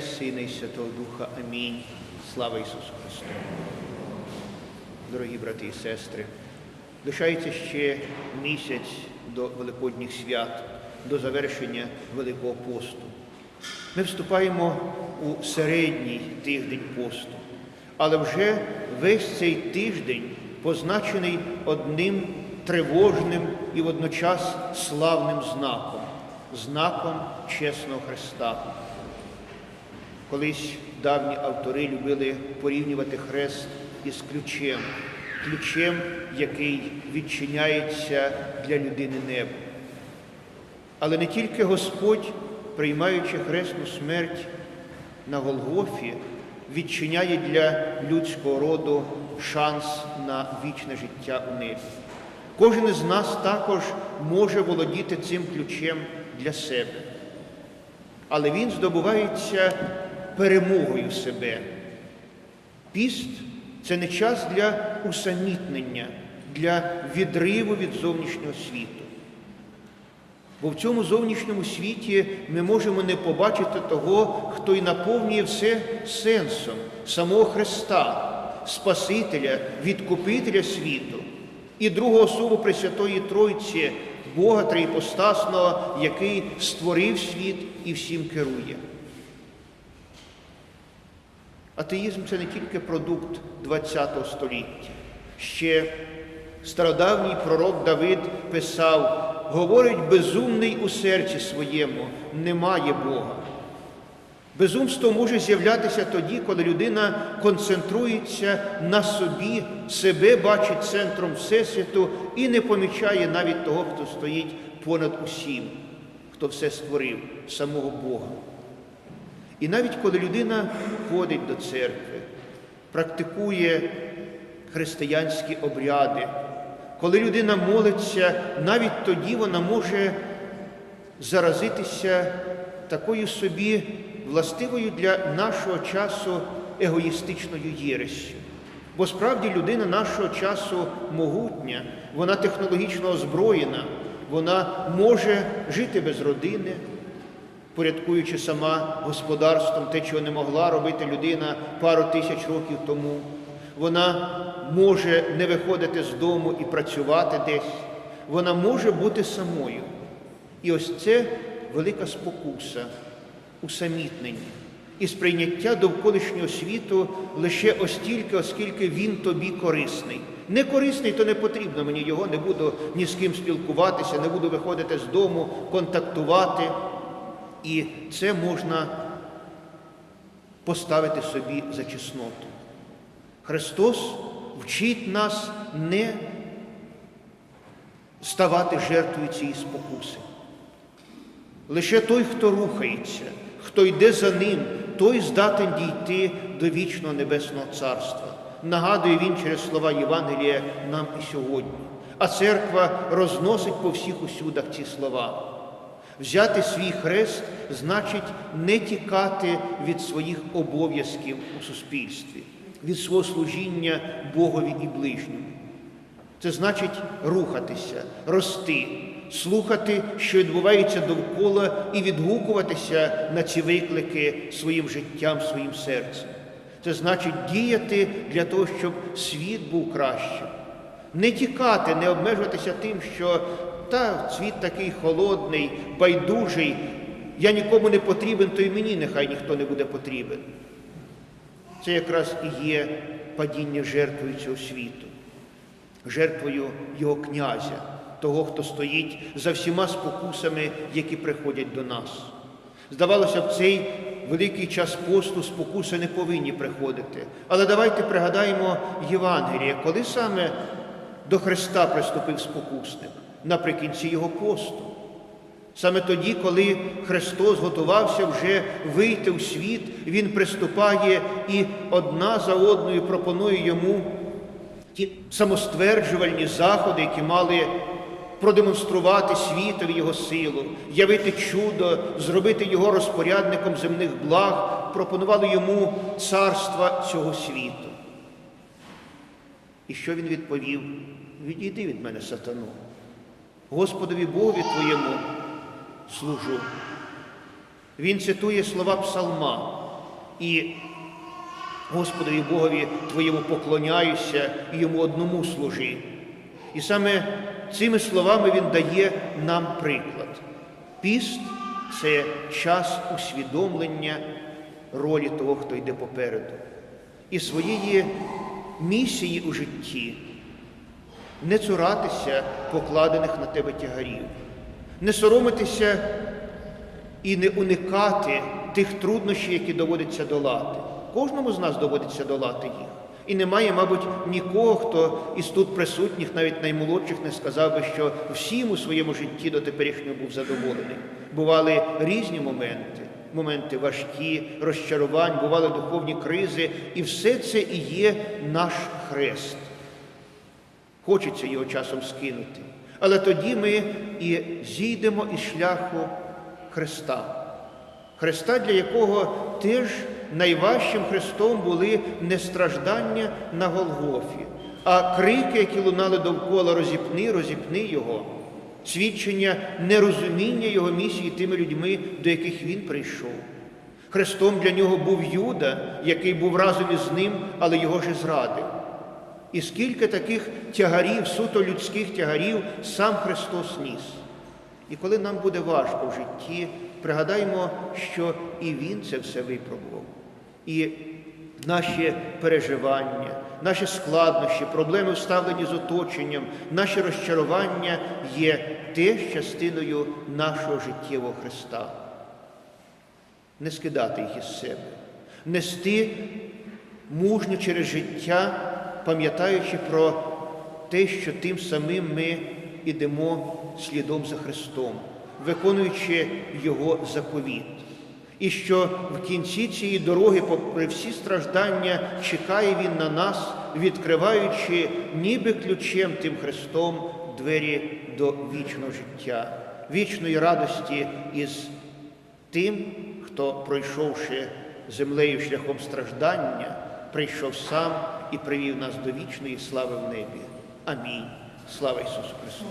Сина і Святого Духа. Амінь. Слава Ісусу Христу. Дорогі брати і сестри, лишається ще місяць до Великодніх свят, до завершення Великого посту. Ми вступаємо у середній тиждень посту, але вже весь цей тиждень позначений одним тривожним і водночас славним знаком знаком чесного Христа. Колись давні автори любили порівнювати хрест із ключем, ключем, який відчиняється для людини небо. Але не тільки Господь, приймаючи хресну смерть на Голгофі, відчиняє для людського роду шанс на вічне життя у небі. Кожен із нас також може володіти цим ключем для себе. Але він здобувається перемогою себе. Піст це не час для усамітнення, для відриву від зовнішнього світу. Бо в цьому зовнішньому світі ми можемо не побачити того, хто й наповнює все сенсом самого Христа, Спасителя, Відкупителя світу і другу особу Пресвятої Тройці, Бога Триіпостасного, який створив світ і всім керує. Атеїзм це не тільки продукт ХХ століття. Ще стародавній пророк Давид писав, говорить, безумний у серці своєму, немає Бога. Безумство може з'являтися тоді, коли людина концентрується на собі, себе бачить центром Всесвіту і не помічає навіть того, хто стоїть понад усім, хто все створив, самого Бога. І навіть коли людина ходить до церкви, практикує християнські обряди, коли людина молиться, навіть тоді вона може заразитися такою собі властивою для нашого часу егоїстичною єресю. Бо справді людина нашого часу могутня, вона технологічно озброєна, вона може жити без родини, порядкуючи сама господарством те, чого не могла робити людина пару тисяч років тому. Вона може не виходити з дому і працювати десь. Вона може бути самою. І ось це велика спокуса, усамітнення і сприйняття довколишнього світу лише остільки, оскільки він тобі корисний. Не корисний, то не потрібно мені його, не буду ні з ким спілкуватися, не буду виходити з дому, контактувати. І це можна поставити собі за чесноту. Христос вчить нас не ставати жертвою цієї спокуси. Лише той, хто рухається, хто йде за ним, той здатен дійти до вічного Небесного Царства. Нагадує він через слова Євангелія нам і сьогодні. А церква розносить по всіх усюдах ці слова. Взяти свій хрест значить не тікати від своїх обов'язків у суспільстві, від свого служіння Богові і ближньому. Це значить рухатися, рости, слухати, що відбувається довкола, і відгукуватися на ці виклики своїм життям, своїм серцем. Це значить діяти для того, щоб світ був кращим. Не тікати, не обмежуватися тим, що та світ такий холодний, байдужий, я нікому не потрібен, то й мені нехай ніхто не буде потрібен. Це якраз і є падіння жертвою цього світу, жертвою його князя, того, хто стоїть за всіма спокусами, які приходять до нас. Здавалося б, цей великий час посту спокуси не повинні приходити. Але давайте пригадаємо Євангеліє, коли саме до Христа приступив спокусник наприкінці Його посту. Саме тоді, коли Христос готувався вже вийти у світ, Він приступає і одна за одною пропонує йому ті самостверджувальні заходи, які мали продемонструвати світові його силу, явити чудо, зробити його розпорядником земних благ, пропонували йому царства цього світу. І що він відповів? Відійди від мене, сатану. Господові Богові твоєму служу. Він цитує слова псалма, і Господові Богові Твоєму поклоняюся і йому одному служи. І саме цими словами Він дає нам приклад. Піст це час усвідомлення ролі того, хто йде попереду, і своєї місії у житті не цуратися покладених на тебе тягарів, не соромитися і не уникати тих труднощів, які доводиться долати. Кожному з нас доводиться долати їх. І немає, мабуть, нікого, хто із тут присутніх, навіть наймолодших, не сказав би, що всім у своєму житті до теперішнього був задоволений. Бували різні моменти, моменти важкі, розчарувань, бували духовні кризи, і все це і є наш хрест. Хочеться його часом скинути. Але тоді ми і зійдемо із шляху Христа. Христа, для якого теж найважчим Христом були не страждання на Голгофі, а крики, які лунали довкола розіпни, розіпни Його, свідчення нерозуміння Його місії тими людьми, до яких Він прийшов. Христом для нього був Юда, який був разом із ним, але його ж зрадив. І скільки таких тягарів, суто людських тягарів, сам Христос ніс. І коли нам буде важко в житті, пригадаймо, що і Він це все випробував. І наші переживання, наші складнощі, проблеми вставлені з оточенням, наші розчарування є теж частиною нашого життєвого Христа. Не скидати їх із себе, нести мужньо через життя, пам'ятаючи про те, що тим самим ми ідемо слідом за Христом, виконуючи Його заповіт. І що в кінці цієї дороги, попри всі страждання, чекає Він на нас, відкриваючи ніби ключем тим Христом двері до вічного життя, вічної радості із тим, хто, пройшовши землею шляхом страждання, прийшов сам і привів нас до вічної слави в небі. Амінь. Слава Ісусу Христу!